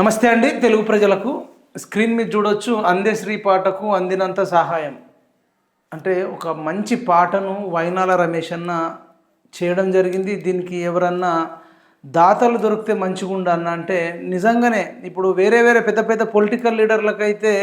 నమస్తే అండి తెలుగు ప్రజలకు. స్క్రీన్ మీద చూడొచ్చు అందే శ్రీ పాటకు అందినంత సహాయం. అంటే ఒక మంచి పాటను వైనాల రమేష్ అన్న చేయడం జరిగింది. దీనికి ఎవరన్నా దాతలు దొరికితే మంచిగుండు అన్న అంటే నిజంగానే ఇప్పుడు వేరే వేరే పెద్ద పెద్ద పొలిటికల్ లీడర్లకైతే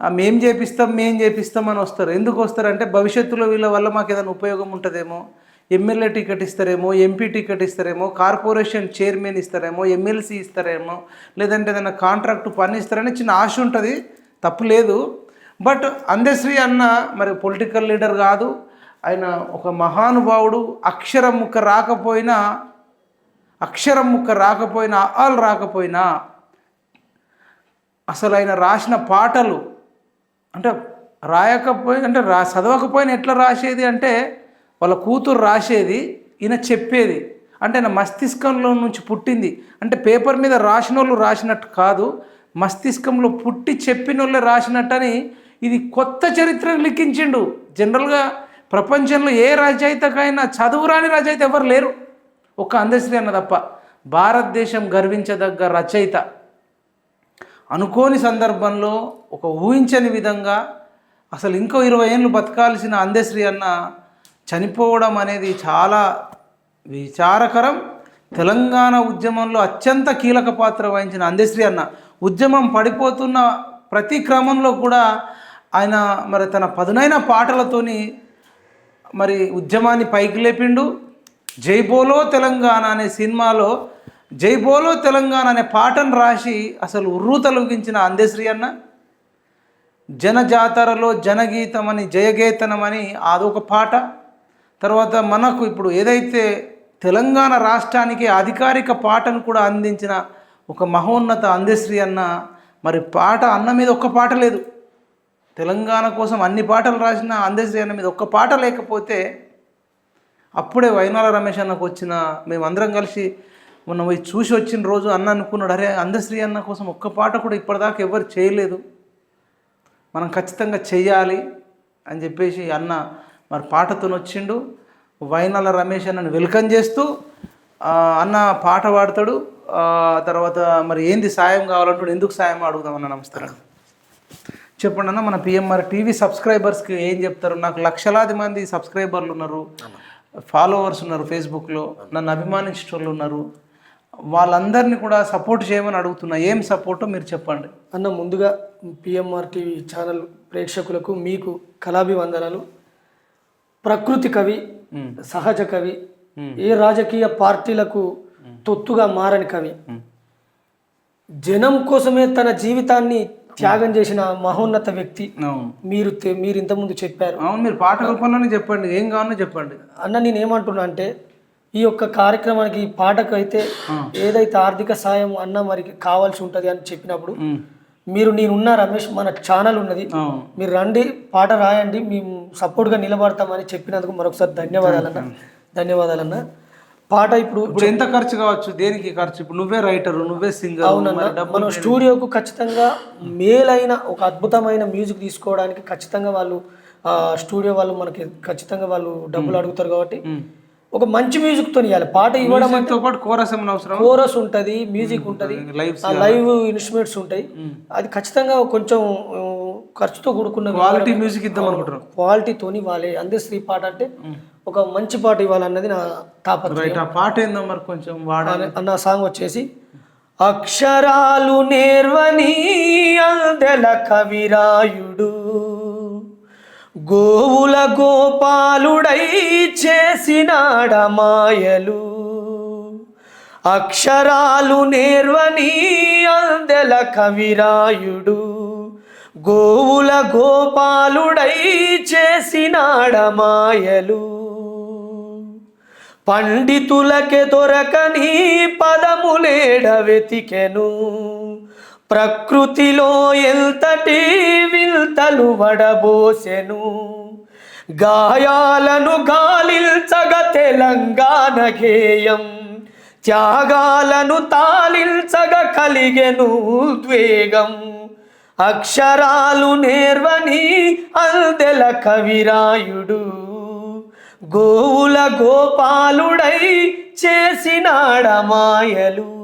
మేం చేపిస్తాం మేం చేపిస్తాం అని వస్తారు. ఎందుకు వస్తారంటే భవిష్యత్తులో వీళ్ళ వల్ల మాకు ఏదైనా ఉపయోగం ఉంటుందేమో. ఎమ్మెల్యే టికెట్ ఇస్తారేమో ఎంపీ టికెట్ ఇస్తారేమో కార్పొరేషన్ చైర్మన్ ఇస్తారేమో ఎమ్మెల్సీ ఇస్తారేమో లేదంటే ఏదైనా కాంట్రాక్ట్ పని ఇస్తారని చిన్న ఆశ ఉంటుంది. తప్పు లేదు. బట్ అందశ్రీ అన్న మరి పొలిటికల్ లీడర్ కాదు. ఆయన ఒక మహానుభావుడు. అక్షరం ముక్క రాకపోయినా అక్షరం ముక్క రాకపోయినా ఆల్ రాకపోయినా అసలు ఆయన రాసిన పాటలు అంటే రాయకపోయి అంటే రా చదవకపోయినా ఎట్లా రాసేది అంటే వాళ్ళ కూతురు రాసేది ఈయన చెప్పేది. అంటే ఆయన మస్తిష్కంలో నుంచి పుట్టింది. అంటే పేపర్ మీద రాసిన వాళ్ళు రాసినట్టు కాదు మస్తిష్కంలో పుట్టి చెప్పిన వాళ్ళే రాసినట్టని ఇది కొత్త చరిత్ర లిఖించిండు. జనరల్గా ప్రపంచంలో ఏ రచయితకైనా చదువురాని రచయిత ఎవరు లేరు. ఒక్క అందశ్రీ అన్న తప్ప. భారతదేశం గర్వించదగ్గ రచయిత. అనుకోని సందర్భంలో ఒక ఊహించని విధంగా అసలు ఇంకో ఇరవై ఏళ్ళు బతకాల్సిన అందశ్రీ అన్న చనిపోవడం అనేది చాలా విచారకరం. తెలంగాణ ఉద్యమంలో అత్యంత కీలక పాత్ర వహించిన అందశ్రీ అన్న ఉద్యమం పడిపోతున్న ప్రతి క్రమంలో కూడా ఆయన మరి తన పదునైన పాటలతోని మరి ఉద్యమాన్ని పైకి లేపిండు. జై బోలో తెలంగాణ అనే సినిమాలో జై బోలో తెలంగాణ అనే పాటను రాసి అసలు ఉర్రు తొలగించిన అందశ్రీ అన్న. జనజాతరలో జనగీతం అని జయగీతనం అని అదొక పాట. తర్వాత మనకు ఇప్పుడు ఏదైతే తెలంగాణ రాష్ట్రానికి అధికారిక పాటను కూడా అందించిన ఒక మహోన్నత అందశ్రీ అన్న మరి పాట అన్న మీద ఒక్క పాట లేదు. తెలంగాణ కోసం అన్ని పాటలు రాసిన అందశ్రీ అన్న మీద ఒక్క పాట లేకపోతే అప్పుడే వైనాల రమేష్ అన్నకు వచ్చిన మేమందరం కలిసి మొన్న పోయి చూసి వచ్చిన రోజు అన్న అనుకున్నాడు అరే అందశ్రీ అన్న కోసం ఒక్క పాట కూడా ఇప్పటిదాకా ఎవరు చేయలేదు. మనం ఖచ్చితంగా చెయ్యాలి అని చెప్పేసి అన్న మరి పాటతో వచ్చిండు. వైనల రమేష్ అన్నను వెల్కమ్ చేస్తూ అన్న పాట పాడతాడు. తర్వాత మరి ఏంది సాయం కావాలంటే ఎందుకు సాయం అడుగుదాం అన్న నమస్కారం. చెప్పండి అన్న మన పిఎంఆర్ టీవీ సబ్స్క్రైబర్స్కి ఏం చెప్తారు? నాకు లక్షలాది మంది సబ్స్క్రైబర్లు ఉన్నారు. ఫాలోవర్స్ ఉన్నారు ఫేస్బుక్లో. నన్ను అభిమానించిన వాళ్ళు ఉన్నారు. వాళ్ళందరినీ కూడా సపోర్ట్ చేయమని అడుగుతున్నా. ఏం సపోర్టో మీరు చెప్పండి. అన్న ముందుగా పిఎంఆర్ టీవీ ఛానల్ ప్రేక్షకులకు మీకు కళాభివందనాలు. ప్రకృతి కవి సహజ కవి ఏ రాజకీయ పార్టీలకు తొత్తుగా మారని కవి. జనం కోసమే తన జీవితాన్ని త్యాగం చేసిన మహోన్నత వ్యక్తి మీరు మీరు ఇంతకుముందు చెప్పారు. అవును మీరు పాట రూపంలోనే చెప్పండి ఏం కావాలో చెప్పండి. అన్న నేను ఏమంటున్నా అంటే ఈ యొక్క కార్యక్రమానికి ఈ పాటకు అయితే ఏదైతే ఆర్థిక సాయం అన్న మరి కావాల్సి ఉంటుంది అని చెప్పినప్పుడు. మీరు నేనున్న రమేష్ మన ఛానల్ ఉన్నది. మీరు రండి పాట రాయండి మేము సపోర్ట్గా నిలబడతామని చెప్పినందుకు మరొకసారి ధన్యవాదాలన్న ధన్యవాదాలన్న పాట ఇప్పుడు ఇప్పుడు ఎంత ఖర్చు కావచ్చు? దేనికి ఖర్చు? ఇప్పుడు నువ్వే రైటర్ నువ్వే సింగర్ అవునన్న. మనం స్టూడియోకు ఖచ్చితంగా మేలైన ఒక అద్భుతమైన మ్యూజిక్ తీసుకోవడానికి ఖచ్చితంగా వాళ్ళు స్టూడియో వాళ్ళు మనకి ఖచ్చితంగా వాళ్ళు డబ్బులు అడుగుతారు కాబట్టి ఒక మంచి మ్యూజిక్తో ఇవ్వాలి పాట ఇవ్వడం తో పాటు కోరస్ అవసరం కోరస్ ఉంటది మ్యూజిక్ ఉంటది. లైవ్ ఇన్స్ట్రుమెంట్స్ ఉంటాయి. అది ఖచ్చితంగా కొంచెం ఖర్చుతో కూడుకున్న క్వాలిటీ మ్యూజిక్ ఇద్దాం అనుకుంటున్నాం. క్వాలిటీతోని వాళ్ళే అందే శ్రీ పాట అంటే ఒక మంచి పాట ఇవ్వాలన్నది నా తాపత్రయం. పాట ఏందో మరి కొంచెం వాడాలి. అన్న సాంగ్ వచ్చేసి అక్షరాలు నేర్వని అందెల కవిరాయుడు గోవుల గోపాలుడై చేసినాడ మాయలు. అక్షరాలు నేర్వని అందెల కవిరాయుడు. గోవుల గోపాలుడై చేసినాడ మాయలు. పండితులకే దొరకని పదములేడ వెతికెను. ప్రకృతిలో ఎంతటి విల్తలు వడబోసెను? గాయాలను గాలిల్చగ తెలంగాణ గేయం. త్యాగాలను తాళించగ కలిగెను ఉద్వేగం అక్షరాలు నేర్వని అందెల కవిరాయుడు. గోవుల గోపాలుడై చేసినాడ మాయలు.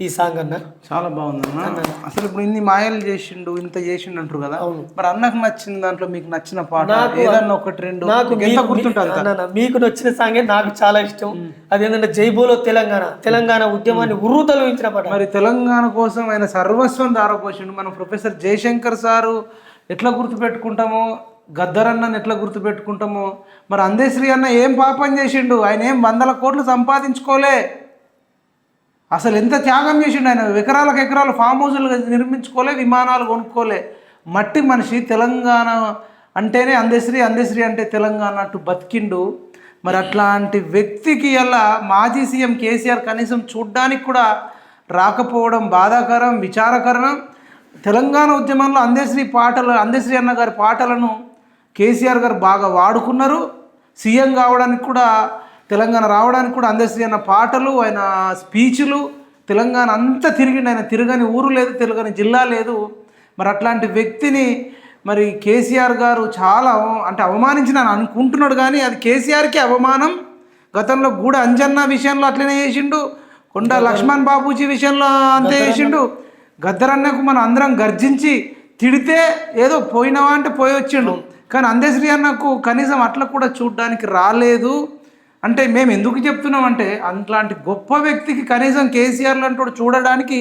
ఈ సాంగ్ అన్న. చాలా బాగుంది అన్న. అసలు ఇప్పుడు ఇన్ని మాయలు చేసిండు ఇంత చేసిండు అంటారు కదా మరి అన్నకు నచ్చిన దాంట్లో మీకు నచ్చిన పాట ఏదన్నా ఒకటి రెండు నాకు ఎంత గుర్తుంటుంది మీకు నచ్చిన సాంగే నాకు చాలా ఇష్టం. అదేంటంటే జైబోలో తెలంగాణ. తెలంగాణ ఉద్యమాన్ని ఉర్రూతలు ఇచ్చిన పాట. మరి తెలంగాణ కోసం ఆయన సర్వస్వం దారపోసిండు. మన ప్రొఫెసర్ జయశంకర్ సారు ఎట్లా గుర్తుపెట్టుకుంటామో గద్దరన్నని ఎట్లా గుర్తుపెట్టుకుంటామో మరి అందేశ్రీ అన్న ఏం పాపం చేసిండు? ఆయన ఏం వందల కోట్లు సంపాదించుకోలే? అసలు ఎంత త్యాగం చేసిండు ఆయన? ఎకరాలకు ఎకరాలు ఫామ్ హౌజులు నిర్మించుకోలే విమానాలు కొనుక్కోలే. మట్టి మనిషి తెలంగాణ అంటేనే అందశ్రీ అందశ్రీ అంటే తెలంగాణ అట్టు బతికిండు. మరి అట్లాంటి వ్యక్తికి అలా మాజీ సీఎం కేసీఆర్ కనీసం చూడ్డానికి కూడా రాకపోవడం బాధాకరం విచారకరం. తెలంగాణ ఉద్యమంలో అందశ్రీ పాటలు అందశ్రీ అన్న గారి పాటలను కేసీఆర్ గారు బాగా వాడుకున్నారు. సీఎం కావడానికి కూడా తెలంగాణ రావడానికి కూడా అందశ్రీ అన్న పాటలు ఆయన స్పీచ్లు తెలంగాణ అంతా తిరిగిండు. ఆయన తిరగని ఊరు లేదు తిరగని జిల్లా లేదు. మరి అట్లాంటి వ్యక్తిని మరి కేసీఆర్ గారు చాలా అంటే అవమానించిన అనుకుంటున్నాడు కానీ అది కేసీఆర్కి అవమానం. గతంలో గూడ అంజన్న విషయంలో అట్లనే చేసిండు. కొండ లక్ష్మణ్ బాబూజీ విషయంలో అంతే చేసిండు. గద్దరన్నకు మనం అందరం గర్జించి తిడితే ఏదో పోయినావా అంటే పోయి వచ్చిండు కానీ అందశ్రీ అన్నకు కనీసం అట్లా కూడా చూడడానికి రాలేదు. అంటే మేము ఎందుకు చెప్తున్నాం అంటే అట్లాంటి గొప్ప వ్యక్తికి కనీసం కేసీఆర్ లాంటి చూడడానికి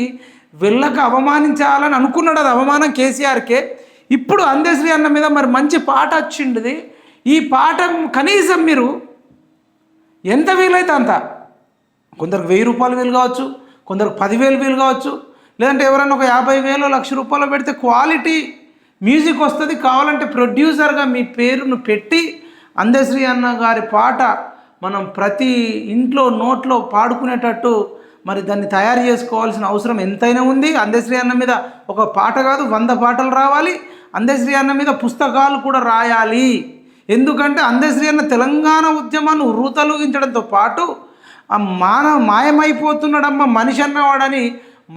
వెళ్ళక అవమానించాలని అనుకున్నాడు అది అవమానం కేసీఆర్కే. ఇప్పుడు అందశ్రీ అన్న మీద మరి మంచి పాట వచ్చిండది. ఈ పాట కనీసం మీరు ఎంత వీలైతే అంత కొందరికి వెయ్యి రూపాయలు వీలు కావచ్చు కొందరికి పదివేలు వీలు కావచ్చు లేదంటే ఎవరైనా ఒక యాభై వేలు లక్ష రూపాయలు పెడితే క్వాలిటీ మ్యూజిక్ వస్తుంది కావాలంటే ప్రొడ్యూసర్గా మీ పేరును పెట్టి అందశ్రీ అన్న గారి పాట మనం ప్రతి ఇంట్లో నోట్లో పాడుకునేటట్టు మరి దాన్ని తయారు చేసుకోవాల్సిన అవసరం ఎంతైనా ఉంది. అందశ్రీ అన్న మీద ఒక పాట కాదు వంద పాటలు రావాలి. అందశ్రీ అన్న మీద పుస్తకాలు కూడా రాయాలి. ఎందుకంటే అందశ్రీ అన్న తెలంగాణ ఉద్యమాన్ని ఉర్రూతలూగించడంతో పాటు ఆ మానవ మాయమైపోతున్నాడమ్మ మనిషి అన్నవాడని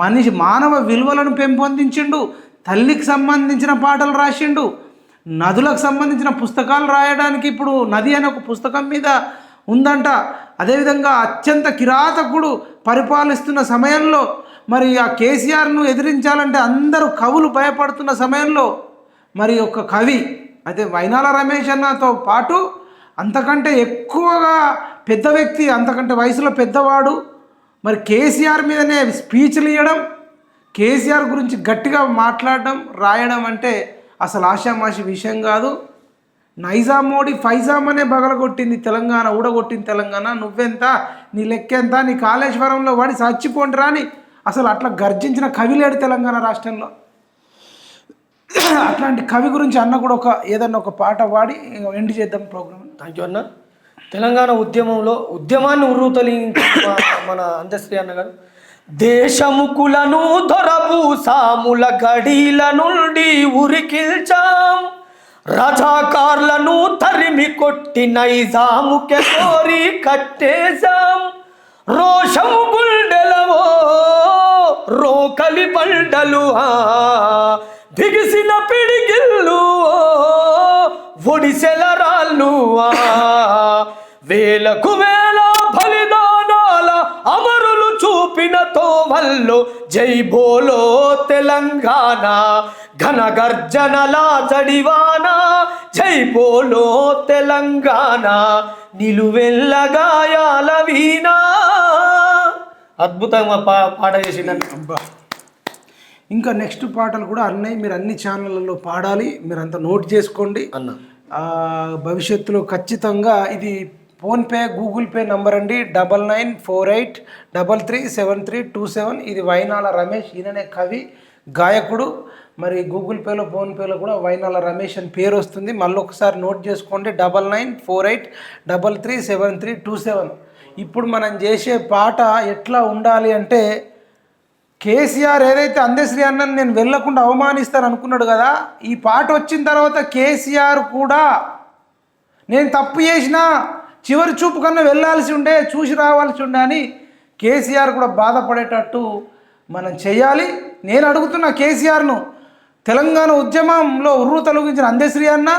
మనిషి మానవ విలువలను పెంపొందించిండు తల్లికి సంబంధించిన పాటలు రాసిండు నదులకు సంబంధించిన పుస్తకాలు రాయడానికి ఇప్పుడు నది అనే ఒక పుస్తకం మీద ఉందంట. అదేవిధంగా అత్యంత కిరాతకుడు పరిపాలిస్తున్న సమయంలో మరి ఆ కేసీఆర్ను ఎదిరించాలంటే అందరూ కవులు భయపడుతున్న సమయంలో మరి ఒక కవి అయితే వైనాల రమేష్ అన్నతో పాటు అంతకంటే ఎక్కువగా పెద్ద వ్యక్తి అంతకంటే వయసులో పెద్దవాడు మరి కేసీఆర్ మీదనే స్పీచ్లు ఇవ్వడం కేసీఆర్ గురించి గట్టిగా మాట్లాడడం రాయడం అంటే అసలు ఆషామాషి విషయం కాదు. నైజాం మోడీ ఫైజాం అనే బగలగొట్టింది తెలంగాణ ఊడగొట్టింది తెలంగాణ. నువ్వెంత? నీ లెక్కెంత? నీ కాళేశ్వరంలో వాడి చచ్చిపోండి రాని అసలు అట్లా గర్జించిన కవి లేడు తెలంగాణ రాష్ట్రంలో. అట్లాంటి కవి గురించి అన్న కూడా ఒక ఏదన్నా ఒక పాట పాడి ఎండ్ చేద్దాం ప్రోగ్రామ్. థ్యాంక్ యూ అన్న. తెలంగాణ ఉద్యమంలో ఉద్యమాన్ని ఉర్రూతలి మన అందశ్రీ అన్న గారు. దేశముకులను దొరభూసాముల గడీల నుండి ఉరికిల్చాం. రజాకార్లను తరిమి కొట్టి నైజాముకే కోరి కట్టేశాం. రోషము గుండెలవో రోకలి బండలు ఆ, బిగిసిన పిడిగిల్లు ఒడిసెల రాళ్ళు ఆ, వేలకు వేల తోవల్లో జై బోలో తెలంగాణ ఘన గర్జనల జడివాన జై బోలో తెలంగాణ నిలువెల్ల గాయాల వీణా. అద్భుతంగా పా పాట చేసిండండి అబ్బా. ఇంకా నెక్స్ట్ పాటలు కూడా అన్నయ్య మీరు అన్ని ఛానళ్ళలో పాడాలి మీరు అంతా నోట్ చేసుకోండి. అన్న. భవిష్యత్తులో ఖచ్చితంగా ఇది ఫోన్పే గూగుల్ పే నంబర్ అండి. Double nine four eight double three seven three two seven. ఇది వైనాల రమేష్ ఈయననే కవి గాయకుడు. మరి గూగుల్ పేలో ఫోన్పేలో కూడా వైనాల రమేష్ అని పేరు వస్తుంది. మళ్ళీ ఒకసారి నోట్ చేసుకోండి. Double nine four eight double three seven three two seven. ఇప్పుడు మనం చేసే పాట ఎట్లా ఉండాలి అంటే కేసీఆర్ ఏదైతే అందశ్రీ అన్నని నేను వెళ్ళకుండా అవమానిస్తాను అనుకున్నాడు కదా ఈ పాట వచ్చిన తర్వాత కేసీఆర్ కూడా నేను తప్పు చేసినా చివరి చూపు కన్నా వెళ్ళాల్సి ఉండే చూసి రావాల్సి ఉండే అని కేసీఆర్ కూడా బాధపడేటట్టు మనం చేయాలి. నేను అడుగుతున్న కేసీఆర్ను తెలంగాణ ఉద్యమంలో ఉర్రు తొలగించిన అందశ్రీ అన్న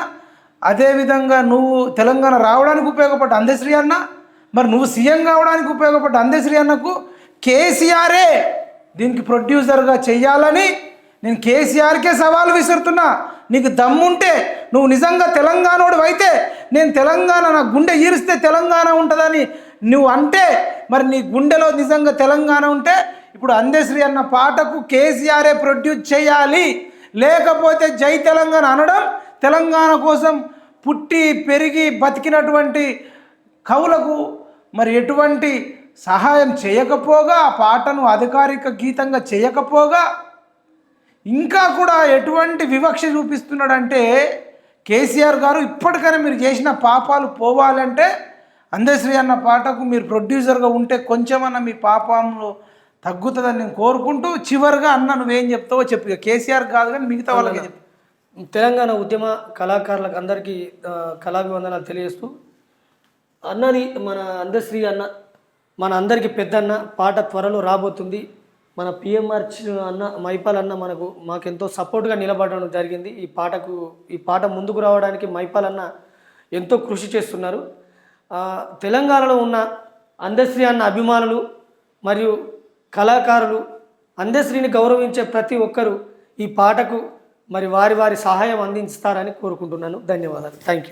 అదేవిధంగా నువ్వు తెలంగాణ రావడానికి ఉపయోగపడ్డ అందశ్రీ అన్న మరి నువ్వు సీఎం కావడానికి ఉపయోగపడ్డ అందశ్రీ అన్నకు కేసీఆరే దీనికి ప్రొడ్యూసర్గా చెయ్యాలని నేను కేసీఆర్కే సవాల్ విసురుతున్నా. నీకు దమ్ముంటే నువ్వు నిజంగా తెలంగాణోడు అయితే నేను తెలంగాణ నా గుండె ఈరిస్తే తెలంగాణ ఉంటుందని నువ్వు అంటే మరి నీ గుండెలో నిజంగా తెలంగాణ ఉంటే ఇప్పుడు అందశ్రీ అన్న పాటకు కేసీఆరే ప్రొడ్యూస్ చేయాలి. లేకపోతే జై తెలంగాణ అనడం తెలంగాణ కోసం పుట్టి పెరిగి బతికినటువంటి కవులకు మరి ఎటువంటి సహాయం చేయకపోగా ఆ పాటను అధికారిక గీతంగా చేయకపోగా ఇంకా కూడా ఎటువంటి వివక్ష చూపిస్తున్నాడంటే కేసీఆర్ గారు ఇప్పటికైనా మీరు చేసిన పాపాలు పోవాలంటే అందశ్రీ అన్న పాటకు మీరు ప్రొడ్యూసర్గా ఉంటే కొంచెమన్నా మీ పాపంలో తగ్గుతుందని నేను కోరుకుంటూ చివరిగా అన్న నువ్వేం చెప్తావో చెప్పు. కేసీఆర్ కాదు కానీ మిగతా వాళ్ళకి చెప్పు. తెలంగాణ ఉద్యమ కళాకారులకు అందరికీ కళాభివందనాలు తెలియజేస్తూ అన్నది మన అందశ్రీ అన్న మన అందరికీ పెద్దన్న పాట త్వరలో రాబోతుంది. మన పిఎంఆర్ అన్న మైపాల్ అన్న మనకు మాకెంతో సపోర్ట్గా నిలబడడం జరిగింది. ఈ పాటకు ఈ పాట ముందుకు రావడానికి మైపాల్ అన్న ఎంతో కృషి చేస్తున్నారు. తెలంగాణలో ఉన్న అందశ్రీ అన్న అభిమానులు మరియు కళాకారులు అందశ్రీని గౌరవించే ప్రతి ఒక్కరూ ఈ పాటకు మరి వారి వారి సహాయం అందిస్తారని కోరుకుంటున్నాను. ధన్యవాదాలు. Thank you